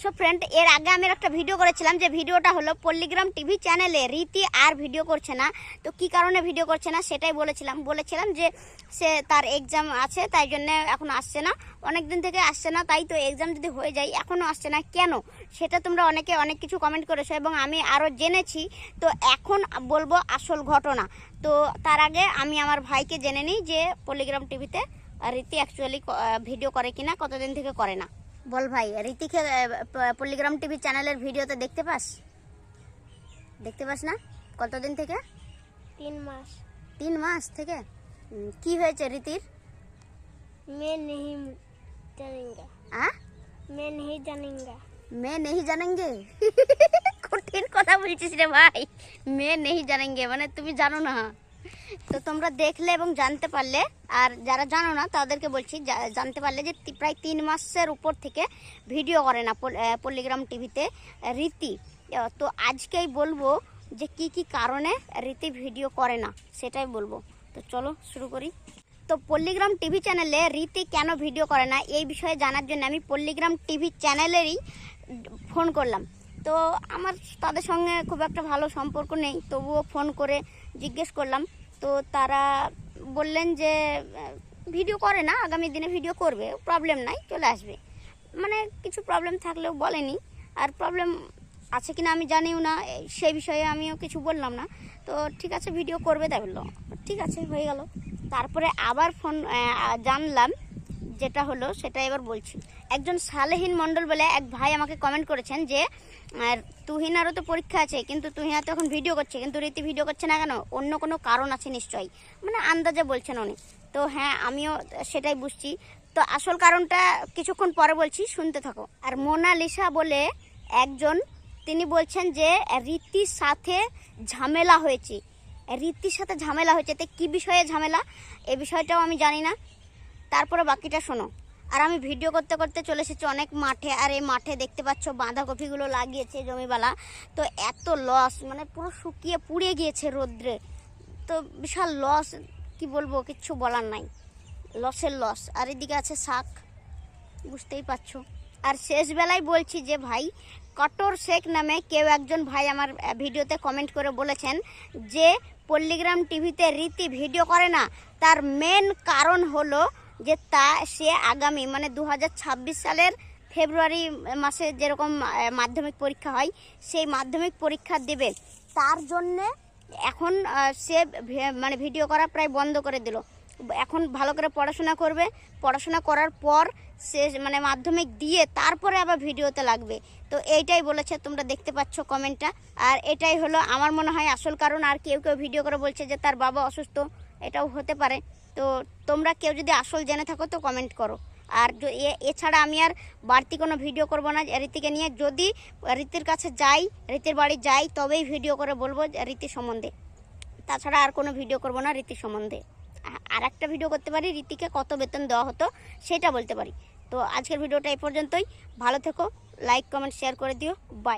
So friend এর আগে আমি একটা ভিডিও করেছিলাম যে ভিডিওটা হলো পল্লিগ্রাম টিভি চ্যানেলে রীতি আর ভিডিও করছে না। তো কি কারণে ভিডিও করছে না সেটাই বলেছিলাম। বলেছিলাম যে সে তার এক্সাম আছে, তাই জন্য এখন আসছে না। অনেক দিন থেকে আসছে না, তাই তো এক্সাম যদি হয়ে যায় এখনও আসছে না। কেন? সেটা তোমরা অনেকে অনেক কিছু কমেন্ট করেছ এবং আমি আরও জেনেছি। তো এখন বলব আসল ঘটনা। তো তার আগে আমি আমার ভাইকে জেনে নিই যে পল্লিগ্রাম টিভিতে রীতি অ্যাকচুয়ালি ভিডিও করে কিনা, কতদিন থেকে করে না। বল ভাই রীতিকে আহ, প- পল্লিগ্রাম টিভি চ্যানেলের ভিডিওতে দেখতে পাস দেখতে পাস না কতদিন থেকে तीन मास তিন মাস থেকে উম, কি হয়েছে রীতির मैं नहीं जानेंगे আ मैं नहीं जानेंगे মেয়ে নেই জানেঙ্গে কঠিন কথা বলছিস রে ভাই মেয়ে নেই জানেঙ্গে মানে তুমি জানো না তো তোমরা দেখলে এবং জানতে পারলে, আর যারা জানো না, তাদেরকে বলছি জানতে পারলে যে প্রায় তিন মাসের উপর থেকে ভিডিও করে না পল্লিগ্রাম টিভিতে, রীতি। তো আজকেই বলব যে কি কি কারণে রীতি ভিডিও করে না, সেটাই বলব। তো চলো, শুরু করি। তো পল্লিগ্রাম টিভি চ্যানেলে রীতি কেন ভিডিও করে না, এই বিষয়ে জানার জন্য আমি পল্লিগ্রাম টিভি চ্যানেলেরই ফোন করলাম। তো আমার তাদের সঙ্গে খুব একটা ভালো সম্পর্ক নেই, তবুও ফোন করে জিজ্ঞেস করলাম। তো তারা বললেন যে, ভিডিও করে না, আগামী দিনে ভিডিও করবে, প্রবলেম নাই, চলে আসবে। মানে কিছু প্রবলেম থাকলেও বলেনি। আর প্রবলেম আছে কিনা আমি জানিও না সেই বিষয়ে আমিও কিছু বললাম না। তো ঠিক আছে, ভিডিও করবে, তাই বলল। ঠিক আছে, হয়ে গেল। তারপরে আবার ফোন জানলাম, যেটা হলো সেটা এবার বলছি। একজন সালেহীন মণ্ডল বলে এক ভাই আমাকে কমেন্ট করেছেন যে তুহিনারও তো পরীক্ষা আছে, কিন্তু তুহিনা তো এখন ভিডিও করছে, কিন্তু রীতি ভিডিও করছে না কেন? অন্য কোনো কারণ আছে নিশ্চয়ই। মানে আন্দাজে বলছেন উনি। তো হ্যাঁ আমিও সেটাই বুঝছি। তো আসল কারণটা কিছুক্ষণ পরে বলছি, শুনতে থাকো। আর মোনালিসা বলে একজন, তিনি বলছেন যে, রীতির সাথে ঝামেলা হয়েছে। রীতির সাথে ঝামেলা হয়েছে, তো কী বিষয়ে ঝামেলা? এ বিষয়টাও আমি জানি না। তারপরে বাকিটা শোনো। আর আমি ভিডিও করতে করতে চলে এসেছি অনেক মাঠে, আর এই মাঠে দেখতে পাচ্ছ বাঁধাকপিগুলো লাগিয়েছে জমিবালা তো এত লস মানে পুরো শুকিয়ে পুড়ে গিয়েছে রোদ্রে। তো বিশাল লস কি বলব, কিচ্ছু বলার নাই। লসের লস আর এদিকে আছে শাক, বুঝতেই পারছ। আর শেষ বেলায় বলছি যে ভাই কটর শেখ নামে কেউ একজন ভাই আমার ভিডিওতে কমেন্ট করে বলেছেন যে পল্লিগ্রাম টিভিতে রীতি ভিডিও করে না। তার মেন কারণ হলো যে তা সে আগামী মানে দু হাজার ছাব্বিশ সালের ফেব্রুয়ারি মাসে যেরকম মাধ্যমিক পরীক্ষা হয়, সেই মাধ্যমিক পরীক্ষা দেবে। তার জন্যে এখন সে মানে ভিডিও করা প্রায় বন্ধ করে দিল। এখন ভালো করে পড়াশোনা করবে। পড়াশোনা করার পর সে মানে মাধ্যমিক দিয়ে তারপরে আবার ভিডিওতে লাগবে। তো এইটাই বলেছে, তোমরা দেখতে পাচ্ছ কমেন্টটা আর এটাই হলো, আমার মনে হয় আসল কারণ। আর কেউ কেউ ভিডিও করে বলছে যে তার বাবা অসুস্থ। এটাও হতে পারে। তো তোমরা কেউ যদি আসল জেনে থাকো তো কমেন্ট করো। আর এছাড়া আমি আর বাড়তি কোনো ভিডিও করব না। রীতিকে নিয়ে যদি রীতির কাছে যাই রীতির বাড়ি যাই, তবেই ভিডিও করে বলব রীতি সম্বন্ধে। তাছাড়া আর কোনো ভিডিও করব না রীতি সম্বন্ধে। আর একটা ভিডিও করতে পারি রীতিকে কত বেতন দেওয়া হতো সেটা বলতে পারি। তো আজকের ভিডিওটা এই পর্যন্তই। ভালো থেকো লাইক কমেন্ট শেয়ার করে দিও। বাই